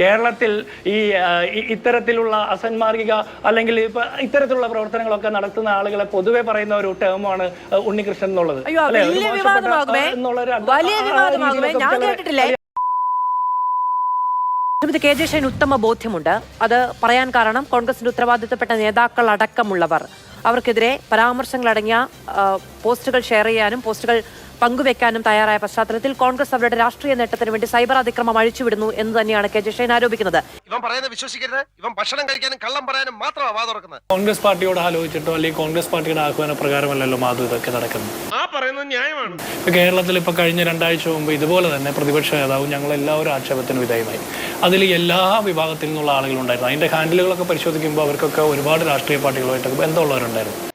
കേരളത്തിൽ ഈ ഇത്തരത്തിലുള്ള അസന്മാർഗിക അല്ലെങ്കിൽ ഇത്തരത്തിലുള്ള പ്രവർത്തനങ്ങളൊക്കെ നടത്തുന്ന ആളുകളെ പൊതുവെ പറയുന്ന ഒരു ടേമാണ് ഉണ്ണികൃഷ്ണൻ എന്നുള്ളത്. ശ്രീമതി കെ ജെ ഷൈൻ ഉത്തമ ബോധ്യമുണ്ട്. അത് പറയാൻ കാരണം കോൺഗ്രസിന്റെ ഉത്തരവാദിത്തപ്പെട്ട നേതാക്കൾ അടക്കമുള്ളവർ. അവർക്കെതിരെ പരാമർശങ്ങളടങ്ങിയ പോസ്റ്റുകൾ ഷെയർ ചെയ്യാനും പോസ്റ്റുകൾ പങ്കുവെക്കാനും തയ്യാറായ പശ്ചാത്തലത്തിൽ കോൺഗ്രസ് അവരുടെ രാഷ്ട്രീയ നേട്ടത്തിന് വേണ്ടി സൈബർ അതിക്രമം അഴിച്ചുവിടുന്നു എന്ന് തന്നെയാണ് കെ ജെ ഷൈൻ ആരോപിക്കുന്നത്. ഇവൻ പറയുന്നത് വിശ്വസിക്കരുത്. ഇവൻ ഭക്ഷണം കഴിക്കാനും കള്ളം പറയാനും മാത്രമാണ് വാതുറക്കുന്നത് കോൺഗ്രസ് പാർട്ടിയോട് ആലോചിച്ചിട്ടോ അല്ലെങ്കിൽ കോൺഗ്രസ് പാർട്ടിയുടെ ആഹ്വാന പ്രകാരമല്ലല്ലോ മാധു ഇതൊക്കെ നടക്കുന്നത്? ആ പറയുന്നത് ന്യായമാണ്. ഇപ്പൊ കേരളത്തിൽ ഇപ്പൊ കഴിഞ്ഞ രണ്ടാഴ്ച മുമ്പ് ഇതുപോലെ തന്നെ പ്രതിപക്ഷ നേതാവും ഞങ്ങൾ എല്ലാവരും ആക്ഷേപത്തിന് വിധേയമായി. അതിൽ എല്ലാ വിഭാഗത്തിൽ നിന്നുള്ള ആളുകളുണ്ടായിരുന്നു. അതിന്റെ ഹാൻഡിലുകളൊക്കെ പരിശോധിക്കുമ്പോൾ അവർക്കൊക്കെ ഒരുപാട് രാഷ്ട്രീയ പാർട്ടികളുമായിട്ടൊക്കെ ബന്ധമുള്ളവരുണ്ടായിരുന്നു.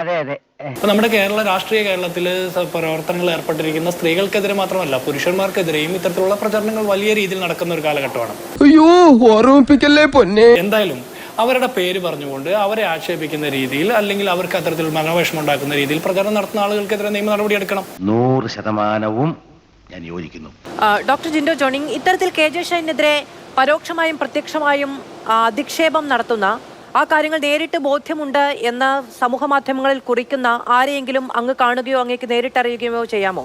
അതെ അതെ. അപ്പൊ നമ്മുടെ കേരള രാഷ്ട്രീയ കേരളത്തിൽ പ്രവർത്തനങ്ങളിൽ ഏർപ്പെട്ടിരിക്കുന്ന സ്ത്രീകൾക്കെതിരെ മാത്രമല്ല പുരുഷന്മാർക്കെതിരെയും ഇത്തരത്തിലുള്ള പ്രചരണങ്ങൾ വലിയ രീതിയിൽ നടക്കുന്ന ഒരു കാലഘട്ടമാണ്. അയ്യോ ഓർമ്മിപ്പിക്കല്ലേ പൊന്നെ? എന്തായാലും അവരുടെ പേര് പറഞ്ഞുകൊണ്ട് അവരെ ആക്ഷേപിക്കുന്ന രീതിയിൽ അല്ലെങ്കിൽ അവർക്ക് അത്തരത്തിൽ മനോവിഷമം ഉണ്ടാക്കുന്ന രീതിയിൽ പ്രചരണം നടത്തുന്ന ആളുകൾക്കെതിരെ നിയമ നടപടി എടുക്കണം. നൂറ് ശതമാനവും ഞാൻ യോജിക്കുന്നു. ഡോക്ടർ ജിൻഡോ ജോണിങ് ഇത്തരത്തിൽ കെ ജെ ഷൈനെതിരെ പരോക്ഷമായും പ്രത്യക്ഷമായും അധിക്ഷേപം നടത്തുന്ന ആ കാര്യങ്ങൾ നേരിട്ട് ബോധ്യമുണ്ട് എന്ന് സമൂഹ മാധ്യമങ്ങളിൽ കുറിക്കുന്ന ആരെയെങ്കിലും അങ്ങ് കാണുകയോ അങ്ങേക്ക് നേരിട്ടറിയുകയോ ചെയ്യാമോ?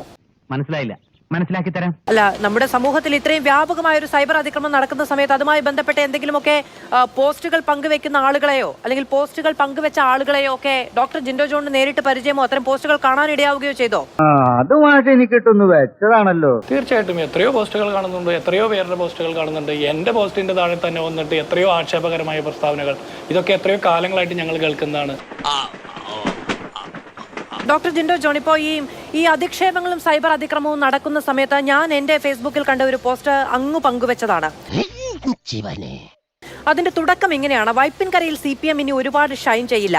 മനസ്സിലായില്ല. മനസ്സിലാക്കി തരാം അല്ല നമ്മുടെ സമൂഹത്തിൽ ഇത്രയും വ്യാപകമായ ഒരു സൈബർ അതിക്രമം നടക്കുന്ന സമയത്ത് അതുമായി ബന്ധപ്പെട്ട എന്തെങ്കിലുമൊക്കെ പോസ്റ്റുകൾ പങ്കുവെക്കുന്ന ആളുകളെയോ അല്ലെങ്കിൽ പോസ്റ്റുകൾ പങ്കുവെച്ച ആളുകളെയോ ഒക്കെ ഡോക്ടർ ജിൻഡോ ജോണിന് നേരിട്ട് പരിചയമോ അത്തരം പോസ്റ്റുകൾ കാണാനിടയാവുകയോ ചെയ്തോ? അതുമായിട്ട് എനിക്ക് വെച്ചതാണല്ലോ. തീർച്ചയായിട്ടും എത്രയോ പോസ്റ്റുകൾ കാണുന്നുണ്ട് എത്രയോ പേരുടെ പോസ്റ്റുകൾ കാണുന്നുണ്ട്. എന്റെ പോസ്റ്റിന്റെ താഴെ തന്നെ വന്നിട്ട് എത്രയോ ആക്ഷേപകരമായ പ്രസ്താവനകൾ. ഇതൊക്കെ എത്രയോ കാലങ്ങളായിട്ട് ഞങ്ങൾ കേൾക്കുന്നതാണ്. ഡോക്ടർ ജിൻഡോ ജോണിപ്പോ ഈ ഈ അധിക്ഷേപങ്ങളും സൈബർ അതിക്രമവും നടക്കുന്ന സമയത്ത് ഞാൻ എന്റെ ഫേസ്ബുക്കിൽ കണ്ട ഒരു പോസ്റ്റ് അങ്ങ് പങ്കുവെച്ചതാണ്. അതിന്റെ തുടക്കം ഇങ്ങനെയാണ്. വൈപ്പിൻകരയിൽ സി പി എം ഇനി ഒരുപാട് ഷൈൻ ചെയ്യില്ല.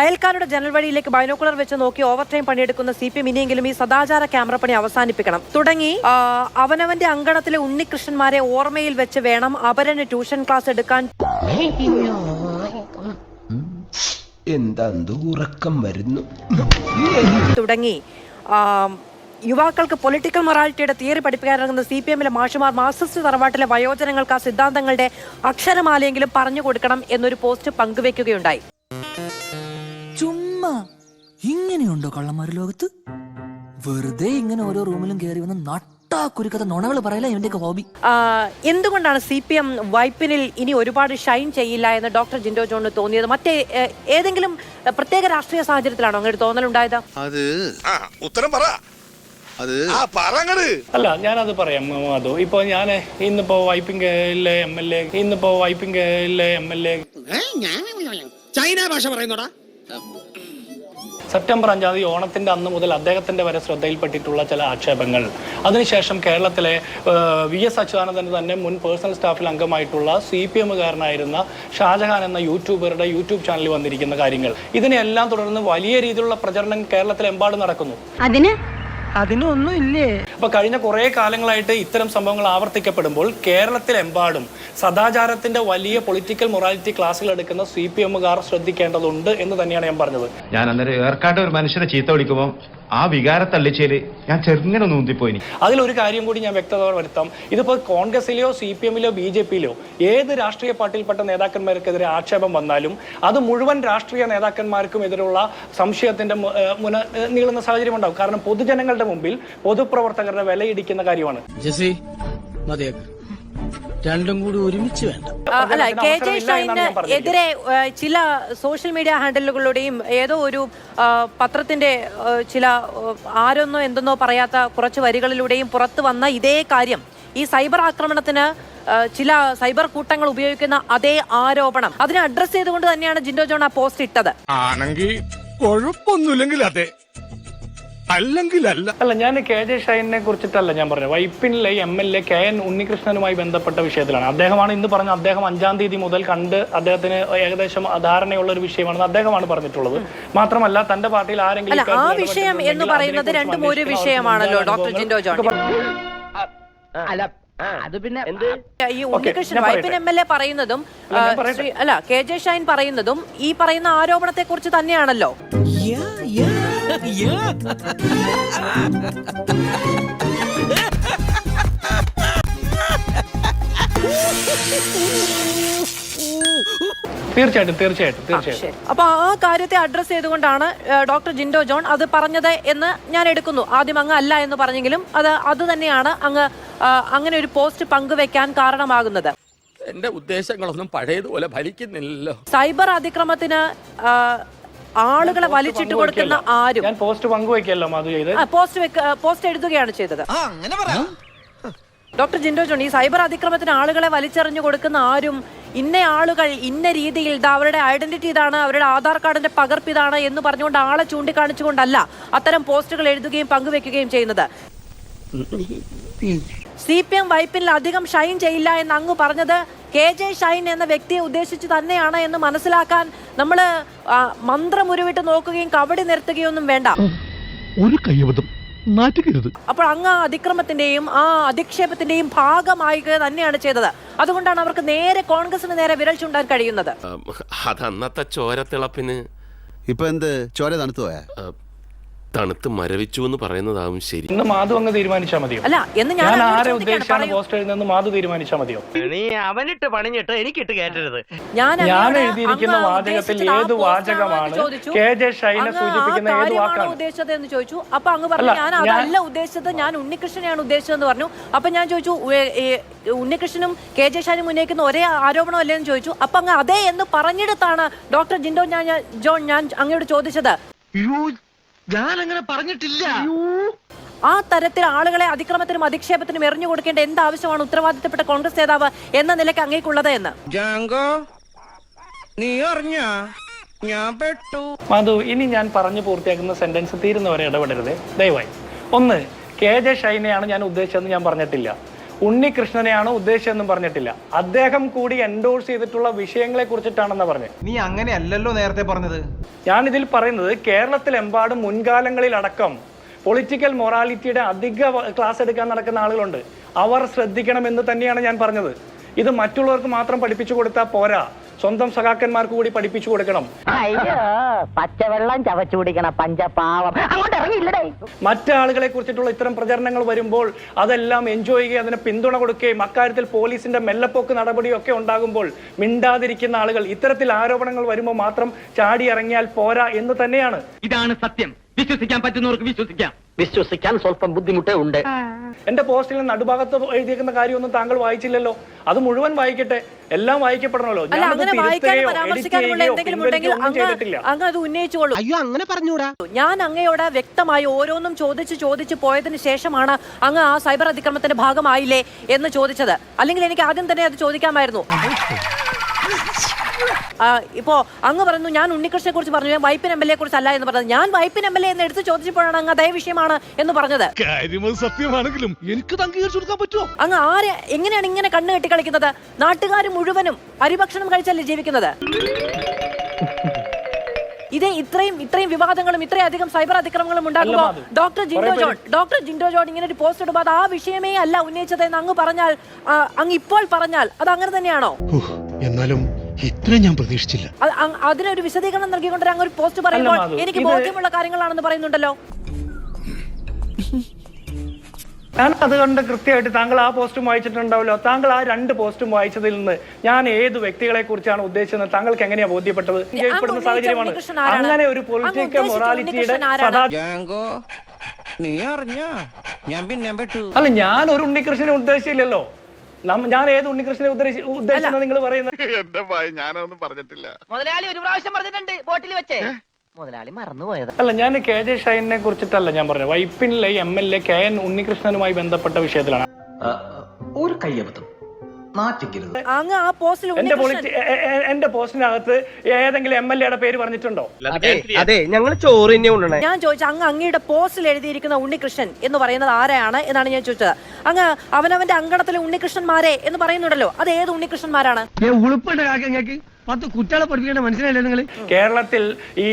അയൽക്കാരുടെ ജനൽ വഴിയിലേക്ക് ബൈനോക്കുലർ വെച്ച് നോക്കി ഓവർ ടൈം പണിയെടുക്കുന്ന സി പി എം ഇനിയെങ്കിലും ഈ സദാചാര ക്യാമറ പണി അവസാനിപ്പിക്കണം. തുടങ്ങി അവനവന്റെ അങ്കണത്തിലെ ഉണ്ണികൃഷ്ണന്മാരെ ഓർമ്മയിൽ വെച്ച് വേണം അപരന് ട്യൂഷൻ ക്ലാസ് എടുക്കാൻ. എന്താ ഉറക്കം വരുന്നു? തുടങ്ങി. യുവാക്കൾക്ക് പൊളിറ്റിക്കൽ മൊറാലിറ്റിയുടെ തിയറി പഠിപ്പിക്കാനിറങ്ങുന്ന സി പി എമ്മിലെ മാഷുമാർ മാർക്സിസ്റ്റ് തറവാട്ടിലെ വയോജനങ്ങൾക്ക് ആ സിദ്ധാന്തങ്ങളുടെ അക്ഷരമാലയെങ്കിലും പറഞ്ഞു കൊടുക്കണം എന്നൊരു പോസ്റ്റ് പങ്കുവെക്കുകയുണ്ടായി. ചുമ്മാ. ഇങ്ങനെയുണ്ടോ കള്ളന്മാർ ലോകത്ത്? വെറുതെ ഇങ്ങനെ ഓരോ റൂമിലും കയറി വന്ന് നട്ടാ കുരുക്കഥ നുണകൾ പറയല ഇവന്റെയൊക്കെ ഹോബി എന്തുകൊണ്ടാണ് സി പി എം വൈപ്പിനിൽ ഇനി ഒരുപാട് ഷൈൻ ചെയ്യില്ല എന്ന് ഡോക്ടർ ജിൻഡോ ജോണിന് തോന്നിയത്? മറ്റേ ഏതെങ്കിലും പ്രത്യേക രാഷ്ട്രീയ സാഹചര്യത്തിലാണോ അങ്ങനെ തോന്നൽ തോന്നലുണ്ടായത്? അത് ഉത്തരം പറ. അത് അല്ല ഞാനത് പറയാം മാധു. ഇപ്പൊ ഞാൻ ഇന്നിപ്പോ വൈപ്പിംഗിലെ എം എൽ എ ഇന്നിപ്പോ വൈപ്പിംഗിലെ എം എൽ എ. ചൈന ഭാഷ പറയുന്നോടാ. സെപ്റ്റംബർ അഞ്ചാം തീയതി ഓണത്തിന്റെ അന്ന് മുതൽ അദ്ദേഹത്തിന്റെ വരെ ശ്രദ്ധയിൽപ്പെട്ടിട്ടുള്ള ചില ആക്ഷേപങ്ങൾ. അതിനുശേഷം കേരളത്തിലെ വി എസ് അച്യുതാനന്ദൻ തന്നെ മുൻ പേഴ്സണൽ സ്റ്റാഫിൽ അംഗമായിട്ടുള്ള സി പി എമ്മുകാരനായിരുന്ന ഷാജഹാൻ എന്ന യൂട്യൂബറുടെ യൂട്യൂബ് ചാനലിൽ വന്നിരിക്കുന്ന കാര്യങ്ങൾ. ഇതിനെല്ലാം തുടർന്ന് വലിയ രീതിയിലുള്ള പ്രചരണം കേരളത്തിലെമ്പാടും നടക്കുന്നു. അതിന്? അതിനൊന്നും ഇല്ലേ? അപ്പൊ കഴിഞ്ഞ കുറേ കാലങ്ങളായിട്ട് ഇത്തരം സംഭവങ്ങൾ ആവർത്തിക്കപ്പെടുമ്പോൾ കേരളത്തിലെമ്പാടും സദാചാരത്തിന്റെ വലിയ പൊളിറ്റിക്കൽ മൊറാലിറ്റി ക്ലാസ്സുകൾ എടുക്കുന്ന സി പി എമ്മുകാർ ശ്രദ്ധിക്കേണ്ടതുണ്ട് എന്ന് തന്നെയാണ് ഞാൻ പറഞ്ഞത്. ഞാൻ അന്നേരം ഏർക്കാട്ട് ഒരു മനുഷ്യനെ ചീത്ത വിളിക്കുമ്പോൾ ആ വികാരത്തള്ളിച്ചേൽ ഞാൻ ചെറുങ്ങനെ നൂന്തിപ്പോയി. അതിലൊരു കാര്യം കൂടി ഞാൻ വ്യക്തത വരുത്താം. ഇതിപ്പോൾ കോൺഗ്രസിലെയോ സി പി എമ്മിലോ ബി ജെ പിയിലോ ഏത് രാഷ്ട്രീയ പാർട്ടിയിൽപ്പെട്ട നേതാക്കന്മാർക്കെതിരെ ആക്ഷേപം വന്നാലും അത് മുഴുവൻ രാഷ്ട്രീയ നേതാക്കന്മാർക്കും എതിരുള്ള സംശയത്തിന്റെ മുന നീളുന്ന സാഹചര്യം ഉണ്ടാവും കാരണം പൊതുജനങ്ങളുടെ മുമ്പിൽ പൊതുപ്രവർത്തകരുടെ വിലയിടിക്കുന്ന കാര്യമാണ്. ജസി മതിയാക്ക്. രണ്ടും കൂടി ഒരുമിച്ച് വേണ്ട. അല്ല കെ ജെ ഷൈന്. എതിരെ ചില സോഷ്യൽ മീഡിയ ഹാൻഡിലുകളുടെയും ഏതോ ഒരു പത്രത്തിന്റെ ചില ആരൊന്നോ എന്തെന്നോ പറയാത്ത കുറച്ച് വരികളിലൂടെയും പുറത്തു വന്ന ഇതേ കാര്യം. ഈ സൈബർ ആക്രമണത്തിന് ചില സൈബർ കൂട്ടങ്ങൾ ഉപയോഗിക്കുന്ന അതേ ആരോപണം. അതിനെ അഡ്രസ് ചെയ്തുകൊണ്ട് തന്നെയാണ് ജിൻഡോ ജോൺ ആ പോസ്റ്റ് ഇട്ടത്. ആണെങ്കിൽ കുഴപ്പമൊന്നുമില്ലെങ്കിൽ അതെ. അല്ലെങ്കിൽ അല്ല അല്ല ഞാൻ കെ ജെ ഷൈനെ കുറിച്ചിട്ടല്ല ഞാൻ പറഞ്ഞത്. വൈപ്പിനിലെ M L A K N ഉണ്ണികൃഷ്ണനുമായി ബന്ധപ്പെട്ട വിഷയത്തിലാണ്. അദ്ദേഹമാണ് ഇന്ന് പറഞ്ഞ അദ്ദേഹം അഞ്ചാം തീയതി മുതൽ കണ്ട് അദ്ദേഹത്തിന് ഏകദേശം ധാരണയുള്ള ഒരു വിഷയമാണെന്ന് അദ്ദേഹമാണ് പറഞ്ഞിട്ടുള്ളത്. മാത്രമല്ല തന്റെ പാർട്ടിയിൽ ആരെങ്കിലും ആ വിഷയം എന്ന് പറയുന്നത് രണ്ടും ഒരു വിഷയമാണല്ലോ ഡോക്ടർ ജിൻഡോ ജോൺ. അല്ല അത് പിന്നെ ഈ Unnikrishnan Vypin. M L A പറയുന്നതും അല്ല കെ ജെ ഷൈൻ പറയുന്നതും ഈ പറയുന്ന ആരോപണത്തെ കുറിച്ച് തന്നെയാണല്ലോ തീർച്ചയായിട്ടും തീർച്ചയായിട്ടും തീർച്ചയായിട്ടും. ശരി. അപ്പൊ ആ കാര്യത്തെ അഡ്രസ് ചെയ്തുകൊണ്ടാണ് ഡോക്ടർ ജിൻഡോ ജോൺ അത് പറഞ്ഞത് എന്ന് ഞാൻ എടുക്കുന്നു. ആദ്യം അങ്ങ് അല്ല എന്ന് പറഞ്ഞെങ്കിലും അത് അത് തന്നെയാണ് അങ്ങ് അങ്ങനെ ഒരു പോസ്റ്റ് പങ്കുവെക്കാൻ കാരണമാകുന്നത്. എന്റെ ഉദ്ദേശങ്ങളൊന്നും പഴയതുപോലെ ഫലിക്കുന്നില്ലല്ലോ. സൈബർ അതിക്രമത്തിന് ആളുകളെ വലിച്ചിട്ട് കൊടുക്കുന്ന ആരും. ഞാൻ പോസ്റ്റ് പങ്കുവെക്കല്ലോ മധു ചെയ്ത്. പോസ്റ്റ് വെക്ക പോസ്റ്റ് എഴുതുകയാണ് ചെയ്തത്. ഡോക്ടർ ജിൻഡോ ജോൺ ഈ സൈബർ അതിക്രമത്തിന് ആളുകളെ വലിച്ചെറിഞ്ഞു കൊടുക്കുന്ന ആരും ഇന്ന ആളുകൾ ഇന്ന രീതിയിൽ ഇതാ അവരുടെ ഐഡന്റിറ്റി ഇതാണ് അവരുടെ ആധാർ കാർഡിന്റെ പകർപ്പ് ഇതാണ് എന്ന് പറഞ്ഞുകൊണ്ട് ആളെ ചൂണ്ടിക്കാണിച്ചുകൊണ്ടല്ല അത്തരം പോസ്റ്റുകൾ എഴുതുകയും പങ്കുവെക്കുകയും ചെയ്യുന്നത്. സി പി എം വൈപ്പിൽ അധികം ഷൈൻ ചെയ്യില്ല എന്ന് അങ്ങ് പറഞ്ഞത് കെ ജെ ഷൈൻ എന്ന വ്യക്തിയെ ഉദ്ദേശിച്ച് തന്നെയാണ് എന്ന് മനസ്സിലാക്കാൻ നമ്മൾ മന്ത്രം ഉരുവിട്ട് നോക്കുകയും കബടി നിർത്തുകയും ഒന്നും വേണ്ട ഒരു അപ്പോൾ അങ്ങ് ആ അതിക്രമത്തിന്റെയും ആ അധിക്ഷേപത്തിന്റെയും ഭാഗമായി തന്നെയാണ് ചെയ്തത്. അതുകൊണ്ടാണ് അവർക്ക് നേരെ കോൺഗ്രസിന് നേരെ വിരൽ ചൂണ്ടാൻ കഴിയുന്നത്. അതന്നത്തെ ചോരത്തിളപ്പിന് ഇപ്പൊ എന്ത്? ചോര തണുത്തു പോയാ? തണുത്ത് മരവിച്ചു എന്ന് പറയുന്നതാവും ശരി. ഇന്ന് മാധു അങ്ങ് തീരുമാനിച്ചാൽ മതിയോ? അല്ല എന്ന് ഞാൻ ഞാൻ അങ്ങോട്ട് ആരെ ചോദിക്കുകയാണ്. ഉദ്ദേശിച്ചാണ് പറയൂ. പോസ്റ്റ് എഴുതുന്നത് മാധു തീരുമാനിച്ചാൽ മതിയോ? നീ അവനിട്ട് പണിഞ്ഞിട്ട് എനിക്കിട്ട് കയറ്റരുത് ഞാൻ ഞാൻ അങ്ങയോട് എഴുതിയിരിക്കുന്ന അങ്ങ് വാചകത്തിൽ ഉദ്ദേശിച്ചത് ആ ഏത് വാചകമാണ് എന്ന് ചോദിച്ചു. കെ ജെ ഷൈനെ അങ്ങ് ആ സൂചിപ്പിക്കുന്ന ഏത് കാര്യമാണോ വാക്കാണ്? ഉദ്ദേശിച്ചത് എന്ന് ചോദിച്ചു. അപ്പൊ അങ്ങ് പറഞ്ഞു അല്ല, ഞാൻ ഞാൻ- അതല്ല ഉദ്ദേശിച്ചത് ഞാൻ ഉണ്ണികൃഷ്ണനെയാണ് ഉദ്ദേശിച്ചതെന്ന് പറഞ്ഞു. അപ്പൊ ഞാൻ ചോദിച്ചു ഉ- ഏ, ഉണ്ണികൃഷ്ണനും കെ ജെ ഷാനും ഉന്നയിക്കുന്ന ഒരേ ആരോപണം അല്ലേ എന്ന് ചോദിച്ചു. അപ്പൊ അങ്ങ് അതേ എന്ന് പറഞ്ഞെടുത്താണ് ഡോക്ടർ ജിൻഡോ ഞാൻ ഞാൻ- ജോൺ ഞാൻ അങ്ങയോട് ചോദിച്ചത്. ഞാൻ അങ്ങനെ പറഞ്ഞിട്ടില്ല ആ തരത്തിൽ ആളുകളെ അതിക്രമത്തിനും അധിക്ഷേപത്തിനും എറിഞ്ഞു കൊടുക്കേണ്ട എന്ത് ആവശ്യമാണ് ഉത്തരവാദിത്തപ്പെട്ട കോൺഗ്രസ് നേതാവ് എന്ന നിലയ്ക്ക് അങ്ങേക്കുള്ളത് എന്ന്? നീ ഞാൻ പെട്ടു. മധു ഇനി ഞാൻ പറഞ്ഞു പൂർത്തിയാക്കുന്ന സെന്റൻസ് തീരുന്നവരെ ഇടപെടരുത്. ദയവായി. ഒന്ന് കെ ജെ ഷൈനെയാണ് ഞാൻ ഉദ്ദേശിച്ചതെന്ന് ഞാൻ പറഞ്ഞിട്ടില്ല. ഉണ്ണികൃഷ്ണനെയാണ് ഉദ്ദേശിച്ചതെന്നും പറഞ്ഞിട്ടില്ല. അദ്ദേഹം കൂടി എൻഡോഴ്സ് ചെയ്തിട്ടുള്ള വിഷയങ്ങളെ കുറിച്ചിട്ടാണെന്ന് പറഞ്ഞത് നീ അങ്ങനെയല്ലല്ലോ നേരത്തെ പറഞ്ഞത്. ഞാൻ ഇതിൽ പറയുന്നത് കേരളത്തിലെമ്പാടും മുൻകാലങ്ങളിലടക്കം പൊളിറ്റിക്കൽ മൊറാലിറ്റിയുടെ അധിക ക്ലാസ് എടുക്കാൻ നടക്കുന്ന ആളുകളുണ്ട്. അവർ ശ്രദ്ധിക്കണം എന്ന് തന്നെയാണ് ഞാൻ പറഞ്ഞത്. ഇത് മറ്റുള്ളവർക്ക് മാത്രം പഠിപ്പിച്ചു കൊടുത്താൽ പോരാ. സ്വന്തം സഖാക്കന്മാർക്ക് കൂടി പഠിപ്പിച്ചു കൊടുക്കണം. അയ്യോ പച്ചവെള്ളം ചവച്ചു കുടിക്കണം പഞ്ചപാവം. അങ്ങോട്ട് ഇറങ്ങിയില്ലേ മറ്റാളുകളെ കുറിച്ചിട്ടുള്ള ഇത്തരം പ്രചരണങ്ങൾ വരുമ്പോൾ അതെല്ലാം എൻജോയ് ചെയ്യുകയും അതിനെ പിന്തുണ കൊടുക്കുകയും അക്കാര്യത്തിൽ പോലീസിന്റെ മെല്ലപ്പോക്ക് ഒക്കെ ഉണ്ടാകുമ്പോൾ മിണ്ടാതിരിക്കുന്ന ആളുകൾ ഇത്തരത്തിൽ ആരോപണങ്ങൾ വരുമ്പോൾ മാത്രം ചാടി ഇറങ്ങിയാൽ പോരാ എന്ന് തന്നെയാണ്. ഇതാണ് സത്യം. വിശ്വസിക്കാൻ പറ്റുന്നവർക്ക് വിശ്വസിക്കാം. വിശ്വസിക്കാൻ സ്വല്പം ബുദ്ധിമുട്ടേ ഉണ്ട്. എന്റെ പോസ്റ്റിൽ നടുഭാഗത്ത് എഴുതിയിരിക്കുന്ന കാര്യമൊന്നും താങ്കൾ വായിച്ചില്ലല്ലോ. അത് മുഴുവൻ വായിക്കട്ടെ. എല്ലാം വായിക്കപ്പെടണമല്ലോ. അല്ല അങ്ങനെ തിരുത്തുകയോ, വായിക്കാനും edit എന്തെങ്കിലും ഉണ്ടെങ്കിൽ ഒന്നും അങ്ങ് അത് ഉന്നയിച്ചോളൂ അയ്യോ അങ്ങനെ പറഞ്ഞൂടാ ഞാൻ അങ്ങയോട് വ്യക്തമായി ഓരോന്നും ചോദിച്ച് ചോദിച്ച് പോയതിന് ശേഷമാണ് അങ്ങ് ആ സൈബർ അതിക്രമത്തിന്റെ ഭാഗമായില്ലേ എന്ന് ചോദിച്ചത്. അല്ലെങ്കിൽ എനിക്ക് ആദ്യം തന്നെ അത് ചോദിക്കാമായിരുന്നു. ഇപ്പോ അങ്ങ് പറഞ്ഞു ഞാൻ ഉണ്ണികൃഷ്ണനെ കുറിച്ച് പറഞ്ഞു ഞാൻ വൈപ്പിൻ എം എൽ എ കുറിച്ച് അല്ല എന്ന് പറഞ്ഞത്. ഞാൻ വൈപ്പിൻ എം എൽ എ എന്ന് എടുത്ത് ചോദിച്ചപ്പോഴാണ് അങ്ങ് അതേ വിഷയമാണ് എന്ന് പറഞ്ഞത്. സത്യമാണെങ്കിലും എനിക്ക് അംഗീകരിച്ചു കൊടുക്കാൻ പറ്റുമോ? അങ്ങ് ആരെ എങ്ങനെയാണ് ഇങ്ങനെ കണ്ണു കെട്ടി കളിക്കുന്നത് നാട്ടുകാർ മുഴുവനും അരിഭക്ഷണം കഴിച്ചല്ലേ ജീവിക്കുന്നത്? ഇതേ ഇത്രയും ഇത്രയും വിവാദങ്ങളും ഇത്രയും അധികം സൈബർ അതിക്രമങ്ങളും ഉണ്ടാകുമ്പോൾ doctor Jinto John doctor Jinto John ഇങ്ങനെ ഒരു പോസ്റ്റ് ഇടുമ്പോൾ അത് ആ വിഷയമേ അല്ല ഉന്നയിച്ചത് എന്ന് അങ്ങ് പറഞ്ഞാൽ അങ്ങ് ഇപ്പോൾ പറഞ്ഞാൽ അത് അങ്ങനെ തന്നെയാണോ? എന്നാലും ഇത്ര ഞാൻ പ്രതീക്ഷിച്ചില്ല. അതിനൊരു വിശദീകരണം നൽകിക്കൊണ്ട് അങ്ങ് ഒരു പോസ്റ്റ് പറയുമ്പോൾ എനിക്ക് ബോധ്യമുള്ള കാര്യങ്ങളാണെന്ന് പറയുന്നുണ്ടല്ലോ. ഞാൻ അതുകൊണ്ട് കൃത്യമായിട്ട് താങ്കൾ ആ പോസ്റ്റും വായിച്ചിട്ടുണ്ടാവല്ലോ. താങ്കൾ ആ രണ്ട് പോസ്റ്റും വായിച്ചതിൽ നിന്ന് ഞാൻ ഏത് വ്യക്തികളെ കുറിച്ചാണ് ഉദ്ദേശിച്ചത് താങ്കൾക്ക് എങ്ങനെയാ ബോധ്യപ്പെട്ടത്? ചെയ്യപ്പെടുന്ന സാഹചര്യമാണ്. അങ്ങനെ ഒരു പൊളിറ്റിക്കൽ മൊറാലിറ്റിയുടെ അല്ല ഞാൻ ഒരു ഉണ്ണികൃഷ്ണനെ ഉദ്ദേശിച്ചില്ലല്ലോ. ഞാൻ ഏത് ഉണ്ണികൃഷ്ണനെ ഉദ്ദേശി ഉദ്ദേശിച്ചെന്ന് നിങ്ങൾ പറയുന്നത് എന്റെ ഭയ ഞാനൊന്നും പറഞ്ഞിട്ടില്ല. മുതലാളി ഒരു പ്രാവശ്യം പറഞ്ഞിട്ടുണ്ട് ബോട്ടിൽ വെച്ചേ. മുതലാളി മറന്നുപോയത്. അല്ല ഞാൻ കെ ജെ ഷൈനെ കുറിച്ചിട്ടല്ല ഞാൻ പറഞ്ഞത്. വൈപ്പിനിലെ M L A K N ഉണ്ണികൃഷ്ണനുമായി ബന്ധപ്പെട്ട വിഷയത്തിലാണ്. ഒരു കയ്യബദ്ധം. നാറ്റിക്കരുത്. അങ്ങ് ആ പോസ്റ്റിൽ എന്റെ പൊളിറ്റി എന്റെ പോസ്റ്റിനകത്ത് ഏതെങ്കിലും എം എൽ എയുടെ പേര് പറഞ്ഞിട്ടുണ്ടോ? അതെ ഞങ്ങൾ ചോറ് തന്നെ ഞാൻ ചോദിച്ച അങ്ങ് അങ്ങയുടെ പോസ്റ്റിൽ എഴുതിയിരിക്കുന്ന ഉണ്ണികൃഷ്ണൻ എന്ന് പറയുന്നത് ആരെയാണ് എന്നാണ് ഞാൻ ചോദിച്ചത്. അങ്ങ് അവനവന്റെ അങ്കണത്തിലെ ഉണ്ണികൃഷ്ണന്മാരെ എന്ന് പറയുന്നുണ്ടല്ലോ. അത് ഏത് ഉണ്ണികൃഷ്ണന്മാരാണ്? ഉളുപ്പുണ്ട് കാക്കങ്ങൾക്ക് പത്ത് കുട്ടികളെ പഠിപ്പിക്കേണ്ട മനസ്സിലായില്ലേ നിങ്ങൾ കേരളത്തിൽ ഈ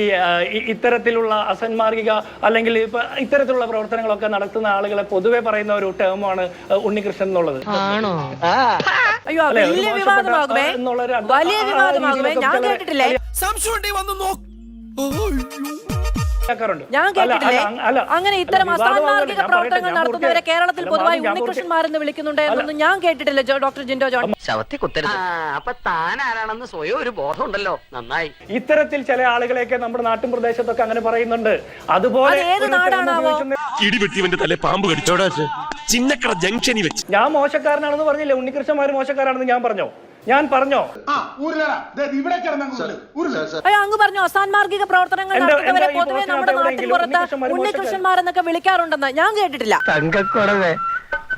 ഇത്തരത്തിലുള്ള അസന്മാർഗിക അല്ലെങ്കിൽ ഇപ്പൊ ഇത്തരത്തിലുള്ള പ്രവർത്തനങ്ങളൊക്കെ നടത്തുന്ന ആളുകളെ പൊതുവെ പറയുന്ന ഒരു ടേമാണ് ഉണ്ണികൃഷ്ണൻ എന്നുള്ളത്. ആണോ? അയ്യോ വലിയ വിവാദമാകുമേ. വലിയ വിവാദമാകുമേ. ഞാൻ കേട്ടിട്ടില്ലേ? സംശയം വന്ന് നോക്കൂ. ഞാൻ കേട്ടിട്ടില്ലേ? അങ്ങനെ ഇത്തരം പറയട്ടെ, പ്രവർത്തനങ്ങൾ നടത്തുന്നവരെ കേരളത്തിൽ പൊതുവായി ഉണ്ണികൃഷ്ണന്മാരെന്ന് വിളിക്കുന്നുണ്ട് എന്നൊന്നും ഞാൻ കേട്ടിട്ടില്ല. ഡോക്ടർ ജിൻഡോ ജോൺ ശവത്തി കുത്തരുത്. അപ്പൊ താൻ ആരാണെന്ന് സ്വയം ഒരു ബോധമുണ്ടല്ലോ. നന്നായി. ഇത്തരത്തിൽ ചില ആളുകളെയൊക്കെ നമ്മുടെ നാട്ടിൻ പ്രദേശത്തൊക്കെ അങ്ങനെ പറയുന്നുണ്ട്. അതുപോലെ അത് ഏത് നാടാണാവോ? ഇടിവെട്ടിവന്റെ തല പാമ്പ് കടിച്ചോടാ ചിന്നക്കട ജംഗ്ഷനിൽ വെച്ച്. ഞാൻ മോശക്കാരനാണെന്ന് പറഞ്ഞില്ലേ? ഉണ്ണികൃഷ്ണന്മാർ മോശക്കാരാണെന്ന് ഞാൻ പറഞ്ഞോ? ഞാൻ പറഞ്ഞോ? അയ്യോ അങ്ങ് പറഞ്ഞു അസാൻമാർഗിക പ്രവർത്തനങ്ങൾ നടത്തുന്നവരെ പൊതുവെ നമ്മുടെ നാട്ടിൽ പുറത്ത് ഉണ്ണികൃഷ്ണന്മാര് ഉണ്ണികൃഷ്ണന്മാരെന്നൊക്കെ വിളിക്കാറുണ്ടെന്ന് ഞാൻ കേട്ടിട്ടില്ല. തങ്കക്കുടവേ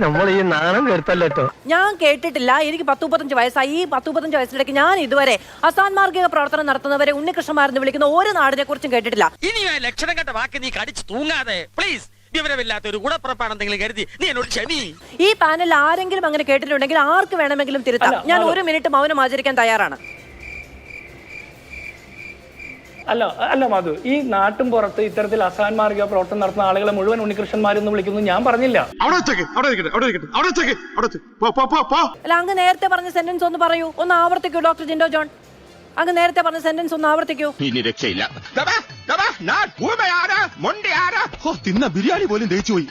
നമ്മൾ ഈ നാണം കേട്ടല്ലോ ഞാൻ കേട്ടിട്ടില്ല. എനിക്ക് പത്ത് മുപ്പത്തഞ്ച് വയസ്സായി. ഈ പത്ത് മുപ്പത്തഞ്ച് വയസ്സിലേക്ക് ഞാൻ ഇതുവരെ അസാൻമാർഗിക പ്രവർത്തനം നടത്തുന്നവരെ ഉണ്ണികൃഷ്ണന്മാരെന്ന് വിളിക്കുന്ന ഒരു നാടിനെ കുറിച്ചും കേട്ടിട്ടില്ല ഇനി ലക്ഷണം കണ്ട വാക്ക് നീ കടിച്ചു തൂങ്ങാതെ. പ്ലീസ് വിവരമില്ലാത്ത ഒരു ഗുണപ്പുറപ്പാണെന്തെങ്കിലും കരുതി. നീ എന്നോട് ക്ഷമി. ഈ പാനൽ ആരെങ്കിലും അങ്ങനെ കേട്ടിട്ടുണ്ടെങ്കിൽ ആർക്ക് വേണമെങ്കിലും തിരുത്താം. ഞാൻ ഒരു മിനിറ്റ് മൗനം ആചരിക്കാൻ തയ്യാറാണ്. അല്ല അല്ല മധു ഈ നാട്ടും പുറത്ത് ഇത്തരത്തിൽ അസാൻമാർഗ പ്രവർത്തനം നടത്തുന്ന ആളുകളെ മുഴുവൻ ഉണ്ണികൃഷ്ണന്മാരെന്ന് വിളിക്കുന്നു ഞാൻ പറഞ്ഞില്ല. അവിടെ വെച്ചേക്ക് അവിടെ ഇരിക്കട്ടെ അവിടെ ഇരിക്കട്ടെ അവിടെ വെച്ചേക്ക് അവിടെ പോ പോ പോ പോ. അല്ല അങ്ങ് നേരത്തെ പറഞ്ഞ സെന്റൻസ് ഒന്ന് പറയൂ. ഒന്ന് ആവർത്തിക്കൂ ഡോക്ടർ ജിൻഡോ ജോൺ. അങ്ങ് നേരത്തെ പറഞ്ഞ സെന്റൻസ് ഒന്ന് ആവർത്തിക്കൂ. ഇനി രക്ഷയില്ല. തിന്ന ബിരിയാണി പോലും ദഹിച്ചു പോയി